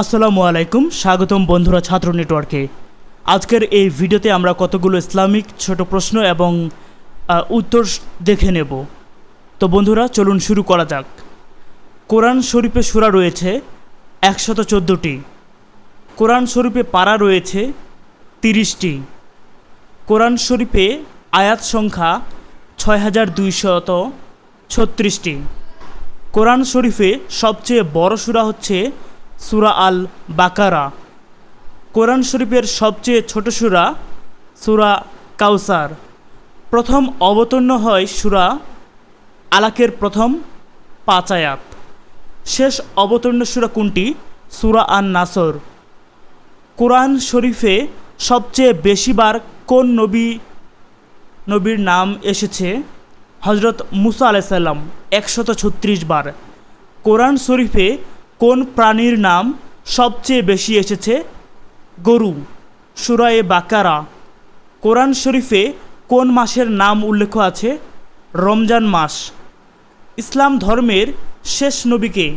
আসসালামু আলাইকুম, স্বাগতম বন্ধুরা ছাত্র নেটওয়ার্কে। আজকের এই ভিডিওতে আমরা কতগুলো ইসলামিক ছোট প্রশ্ন এবং উত্তর দেখে নেব। তো বন্ধুরা, চলুন শুরু করা যাক। কোরআন শরীফে সুরা রয়েছে একশত চোদ্দোটি। কোরআন শরীফে পারা রয়েছে তিরিশটি। কোরআন শরীফে আয়াত সংখ্যা ছয় হাজার দুইশত ছত্রিশটি। কোরআন শরীফে সবচেয়ে বড় সুরা হচ্ছে সূরা আল বাকারা কোরআন শরীফের সবচেয়ে ছোট সুরা সুরা কাউসার প্রথম অবতীর্ণ হয় সুরা আলাকের প্রথম পাঁচ আয়াত। শেষ অবতীর্ণ সুরা কোনটি? সুরা আন নাসর কোরআন শরীফে সবচেয়ে বেশিবার কোন নবী, নবীর নাম এসেছে? হজরত মুসা আলাইসাল্লাম একশত ছত্রিশ বার। কোরআন শরীফে কোন প্রাণীর নাম সবচেয়ে বেশি এসেছে? গরু। সুরায়ে বাকারা। কোরআন শরীফে কোন মাসের নাম উল্লেখ আছে? রমজান মাস। ইসলাম ধর্মের শেষ নবীকে।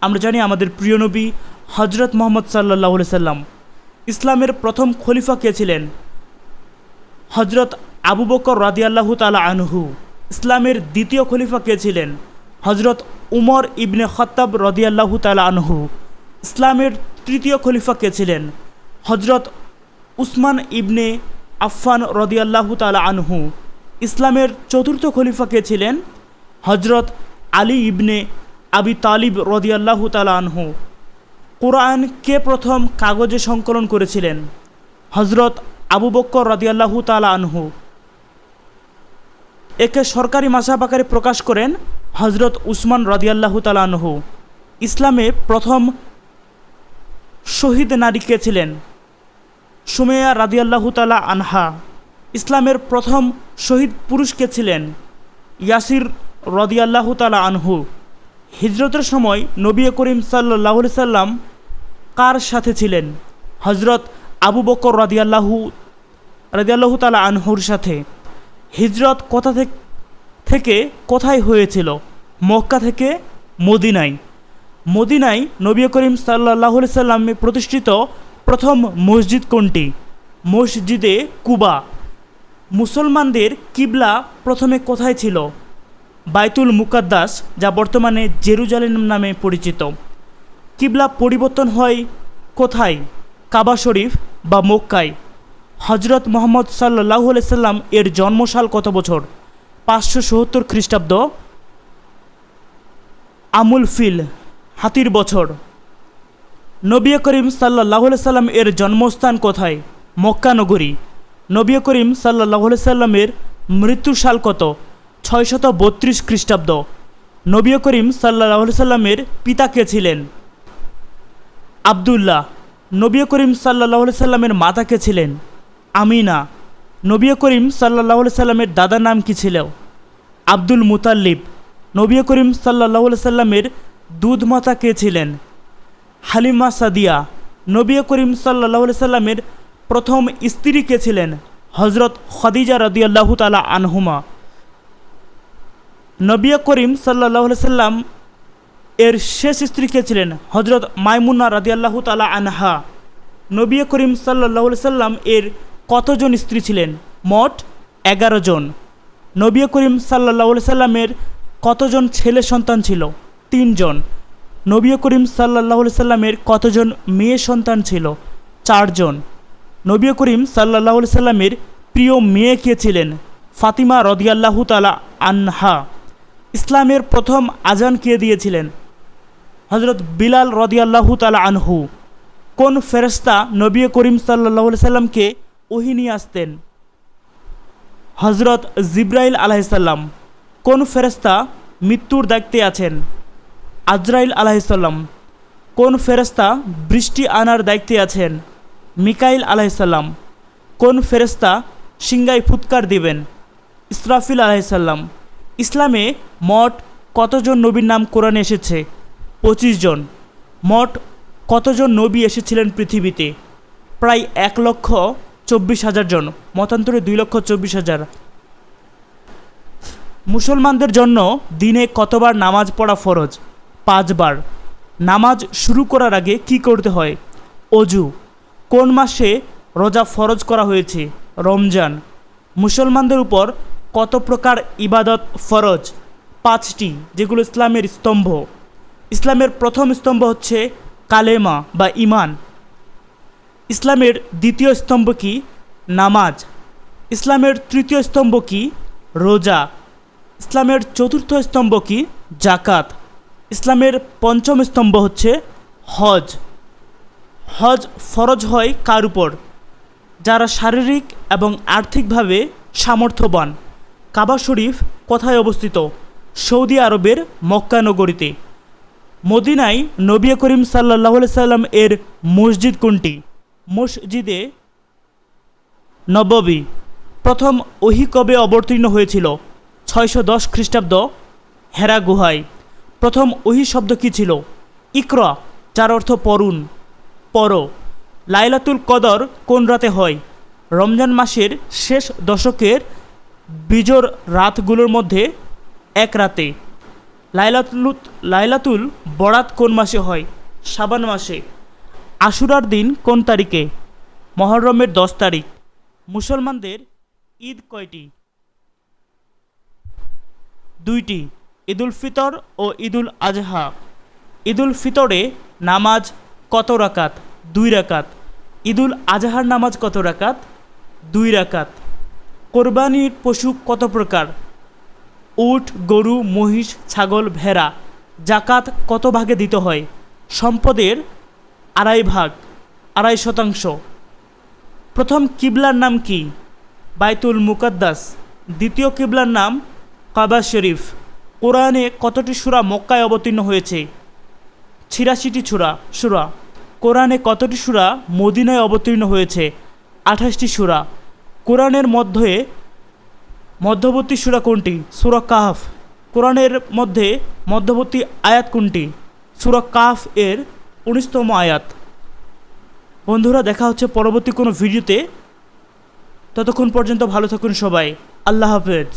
আমরা জানি আমাদের প্রিয় নবী হজরত মোহাম্মদ সাল্লাহ সাল্লাম। ইসলামের প্রথম খলিফা কে ছিলেন? হজরত আবু বকর রাদিয়াল্লাহু তালা আনহু। ইসলামের দ্বিতীয় খলিফা কে ছিলেন? হজরত উমর ইবনে খত্তাব রদিয়াল্লাহু তালা আনহু ইসলামের তৃতীয় খলিফা কে ছিলেন? হজরত উসমান ইবনে আফফান রদিয়াল্লাহু তালা আনহু ইসলামের চতুর্থ খলিফা কে ছিলেন? হজরত আলী ইবনে আবি তালিব রদিয়াল্লাহু তালা আনহু। কোরআন কে প্রথম কাগজে সংকলন করেছিলেন? হজরত আবু বক্কর রদিয়াল্লাহু তালা আনহু। একে সরকারি মাসাব আকারে প্রকাশ করেন হজরত উসমান রদিয়াল্লাহু তালা আনহু ইসলামে প্রথম শহীদ নারী কে ছিলেন? সুমেয়া রাদিয়াল্লাহু তালা আনহা। ইসলামের প্রথম শহীদ পুরুষ কে ছিলেন? ইয়াসির রদিয়াল্লাহু তালা আনহু। হিজরতের সময় নবী করিম সাল্লাহ সাল্লাম কার সাথে ছিলেন? হজরত আবু বকর রাদিয়াল্লাহু রাদিয়াল্লাহু তালা আনহুর সাথে। হিজরত কোথা থেকে কোথায় হয়েছিল? মক্কা থেকে মদিনায়। মদিনায় নবী করিম সাল্লাহ সাল্লামে প্রতিষ্ঠিত প্রথম মসজিদ কোনটি? মসজিদে কুবা। মুসলমানদের কিবলা প্রথমে কোথায় ছিল? বাইতুল মুকাদ্দাস, যা বর্তমানে জেরুজালেম নামে পরিচিত। কিবলা পরিবর্তন হয় কোথায়? কাবা শরীফ বা মক্কায়। হজরত মোহাম্মদ সাল্লাহ সাল্লাম এর জন্মসাল কত বছর? পাঁচশো সত্তর খ্রিস্টাব্দ আমুল ফিল, হাতির বছর। নবী করিম সাল্লাহ সাল্লাম এর জন্মস্থান কোথায়? মক্কা নগরী। নবী করিম সাল্লাহ সাল্লামের মৃত্যুর সাল কত? ছয়শত বত্রিশ খ্রিস্টাব্দ। নবী করিম সাল্লাহ সাল্লামের পিতা কে ছিলেন? আবদুল্লাহ। নবী করিম সাল্লাহ সাল্লামের মাতা কে ছিলেন? আমিনা। নবী করিম সাল্লাহ সাল্লামের দাদার নাম কি ছিল? আব্দুল মুতাল্লিব। নবী করিম সাল্লাহ সাল্লামের দুধ মাতা কে ছিলেন? হালিমা সাদিয়া। নবী করিম সাল্লাহ সাল্লামের প্রথম স্ত্রী কে ছিলেন? হজরত খদিজা রদিয়াল্লাহু তালা আনহুমা। নবী করিম সাল্লাহ সাল্লাম এর শেষ স্ত্রী কে ছিলেন? হজরত মাইমুনা রাদিয়াল্লাহু তালা আনহা। নবী করিম সাল্লাহ সাল্লাম এর কতজন স্ত্রী ছিলেন? মোট এগারো জন। নবী করিম সাল্লাহ সাল্লামের কতজন ছেলে সন্তান ছিল? তিনজন। নবী করিম সাল্লাহ সাল্লামের কতজন মেয়ে সন্তান ছিল? চারজন। নবী করিম সাল্লাহ সাল্লামের প্রিয় মেয়ে কে ছিলেন? ফাতিমা রদিয়াল্লাহু তালা আনহা। ইসলামের প্রথম আজান কে দিয়েছিলেন? হজরত বিলাল রদিয়াল্লাহু তালা আনহু। কোন ফেরেস্তা নবী করিম সাল্লাহ সাল্লামকে ওহি নিয়ে আসতেন? হজরত জিব্রাইল আলাহিসাল্লাম কোন ফেরেস্তা মৃত্যুর দায়িত্বে আছেন। আজরাইল আলাহিসাল্লাম কোন ফেরেস্তা বৃষ্টি আনার দায়িত্বে আছেন? মিকাইল আলাহিসাল্লাম কোন ফেরেস্তা সিংগায় ফুৎকার দিবেন? ইসরাফিল আলাহিসাল্লাম ইসলামে মঠ কতজন নবীর নাম কোরআনে এসেছে? পঁচিশ জন। মঠ কতজন নবী এসেছিলেন পৃথিবীতে? প্রায় এক লক্ষ চব্বিশ হাজার জন। মতান্তরে দুই লক্ষ চব্বিশ হাজার। মুসলমানদের জন্য দিনে কতবার নামাজ পড়া ফরজ? পাঁচবার। নামাজ শুরু করার আগে কি করতে হয়? অজু। কোন মাসে রোজা ফরজ করা হয়েছে? রমজান। মুসলমানদের উপর কত প্রকার ইবাদত ফরজ? পাঁচটি, যেগুলো ইসলামের স্তম্ভ। ইসলামের প্রথম স্তম্ভ হচ্ছে কালেমা বা ইমান ইসলামের দ্বিতীয় স্তম্ভ কি? নামাজ। ইসলামের তৃতীয় স্তম্ভ কি? রোজা। ইসলামের চতুর্থ স্তম্ভ কি? জাকাত। ইসলামের পঞ্চম স্তম্ভ হচ্ছে হজ। হজ ফরজ হয় কার উপর? যারা শারীরিক এবং আর্থিকভাবে সামর্থ্যবান। কাবা শরীফ কোথায় অবস্থিত? সৌদি আরবের মক্কা নগরীতে। মদিনায় নবী করিম সাল্লাহ সাল্লাম এর মসজিদ কোনটি? মসজিদে নববী। প্রথম ওহি কবে অবতীর্ণ হয়েছিল? ছয়শো দশ খ্রিস্টাব্দ হেরা গুহায়। প্রথম ওহি শব্দ কী ছিল? ইকরা, যার অর্থ পড়ুন পর। লাইলাতুল কদর কোন রাতে হয়? রমজান মাসের শেষ দশকের বিজোর রাতগুলোর মধ্যে এক রাতে। লাইলাতুল লাইলাতুল বরাত কোন মাসে হয়? সাবান মাসে। আশুরার দিন কোন তারিখে? মহরমের দশ তারিখ। মুসলমানদের ঈদ কয়টি? দুইটি, ঈদুল ফিতর ও ঈদুল আজহা। ঈদুল ফিতরে নামাজ কত রাকাত? দুই রাকাত। ঈদুল আজহার নামাজ কত রাকাত? দুই রাকাত। কোরবানির পশু কত প্রকার? উট, গরু, মহিষ, ছাগল, ভেড়া, জাকাত কত ভাগে দিতে হয়? সম্পদের আড়াই ভাগ, আড়াই শতাংশ। প্রথম কিবলার নাম কি? বাইতুল মুকাদ্দাস। দ্বিতীয় কিবলার নাম কাবা শরীফ, কোরআনে কতটি সুরা মক্কায় অবতীর্ণ হয়েছে? ছিয়াশিটি সুরা সুরা। কোরআনে কতটি সুরা মদিনায় অবতীর্ণ হয়েছে? আঠাশটি সুরা। কোরআনের মধ্যে মধ্যবর্তী সুরা কোনটি? সুরা কাহাফ। কোরআনের মধ্যে মধ্যবর্তী আয়াত কোনটি? সুরা কাফ এর উনিশতম আয়াত। বন্ধুরা, দেখা হচ্ছে পরবর্তী কোনো ভিডিওতে। ততক্ষণ পর্যন্ত ভালো থাকুন সবাই। আল্লাহ হাফেজ।